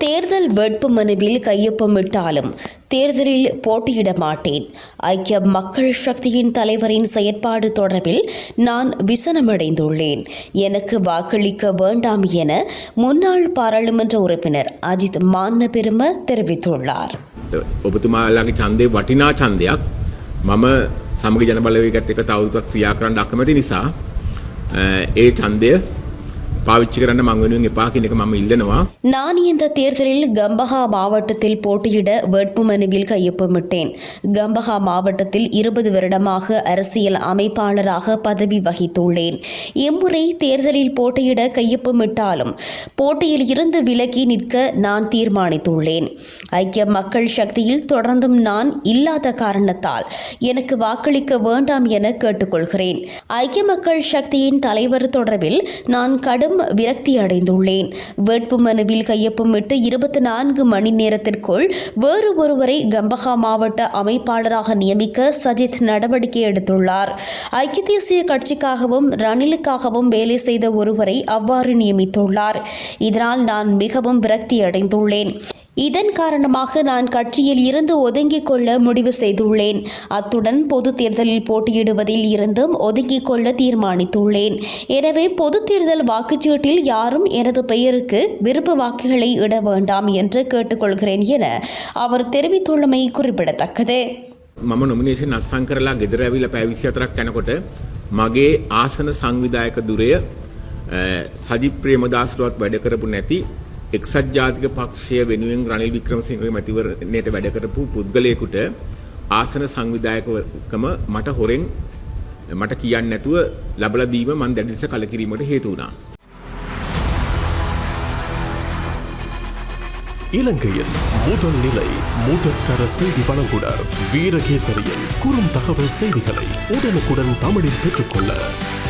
தேர்தல் வேட்புமனுவில் கையொப்பமிட்டாலும் தேர்தலில் போட்டியிட மாட்டேன் ஐக்கிய மக்கள் சக்தியின் தலைவரின் செயற்பாடு தொடர்பில் நான் விசனமடைந்துள்ளேன் எனக்கு வாக்களிக்க வேண்டாம் என முன்னாள் பாராளுமன்ற உறுப்பினர் அஜித் மான்ன பெரும தெரிவித்துள்ளார் ඔබතුමාලාගේ ඡන්දේ වටිනා ඡන්දයක් මම සමග ජන බලවේගත් එක්ක තවදුරටත් ක්‍රියා කරන්න අකමැති නිසා අ, ඒ ඡන්දය පාවිච්චි කරන්න මං වෙනුවෙන් එපා කියන එක මම ඉල්ලනවා நான் இந்த தேர்தலில் கம்பஹா மாவட்டத்தில் போட்டியிட வேட்புமனுவில் கையொப்பமிட்டேன் கம்பஹா மாவட்டத்தில் இருபது வருடமாக அரசியல் அமைப்பாளராக பதவி வகித்துள்ளேன் இம்முறை தேர்தலில் போட்டியிட கையொப்பமிட்டாலும் போட்டியில் இருந்து விலகி நிற்க நான் தீர்மானித்துள்ளேன் ஐக்கிய மக்கள் சக்தியில் தொடர்ந்தும் நான் இல்லாத காரணத்தால் எனக்கு வாக்களிக்க வேண்டாம் என கேட்டுக்கொள்கிறேன் ஐக்கிய மக்கள் சக்தியின் தலைவர் தொடர்பில் நான் கடும் விரக்தி அடைந்துள்ளேன். வேட்புமனுவில் கையொப்பமிட்டு இருபத்தி நான்கு மணி நேரத்திற்குள் வேறு ஒருவரை கம்பஹா மாவட்ட அமைப்பாளராக நியமிக்க சஜித் நடவடிக்கை எடுத்துள்ளார். ஐக்கிய தேசிய கட்சிக்காகவும் ரணிலுக்காகவும் வேலை செய்த ஒருவரை அவ்வாறு நியமித்துள்ளார். இதனால் நான் மிகவும் விரக்தி அடைந்துள்ளேன். இதன் காரணமாக நான் கட்சியில் இருந்து ஒதுங்கிக் கொள்ள முடிவு செய்துள்ளேன் அத்துடன் பொது தேர்தலில் போட்டியிடுவதில் இருந்தும் ஒதுங்கிக் கொள்ள தீர்மானித்துள்ளேன் எனவே பொது தேர்தல் வாக்குச்சீட்டில் யாரும் எனது பெயருக்கு விருப்ப வாக்குகளை இட வேண்டாம் என்று கேட்டுக்கொள்கிறேன் என அவர் தெரிவித்துள்ளமை குறிப்பிடத்தக்கது මම නොමිනේෂන් අත්සන් කරලා ගෙදර ඇවිල්ලා පැය 24ක් යනකොට මගේ ආසන සංවිධායක දුරය අ, සජිත් ප්‍රේමදාසරුවත් වැඩ කරපු නැති එක්සත් ජාතික පක්ෂය වෙනුවෙන් රනිල් වික්‍රමසිංහගේ මැතිවරණයට වැඩ කරපු පුද්ගලයෙකුට ආසන සංවිධායකකම මට හොරෙන් මට කියන්න නැතුව ලබලා දීම මන් දැඩි ලෙස කලකිරීමට හේතු වුණා. இலங்கையின் முதல் நிலை முதற்கர செய்தி வழங்குனர் வீரகேசரியின் குறும் தகவல் செய்திகளை உடனுக்குடன் தமிழில் பெற்றுக்கொள்ள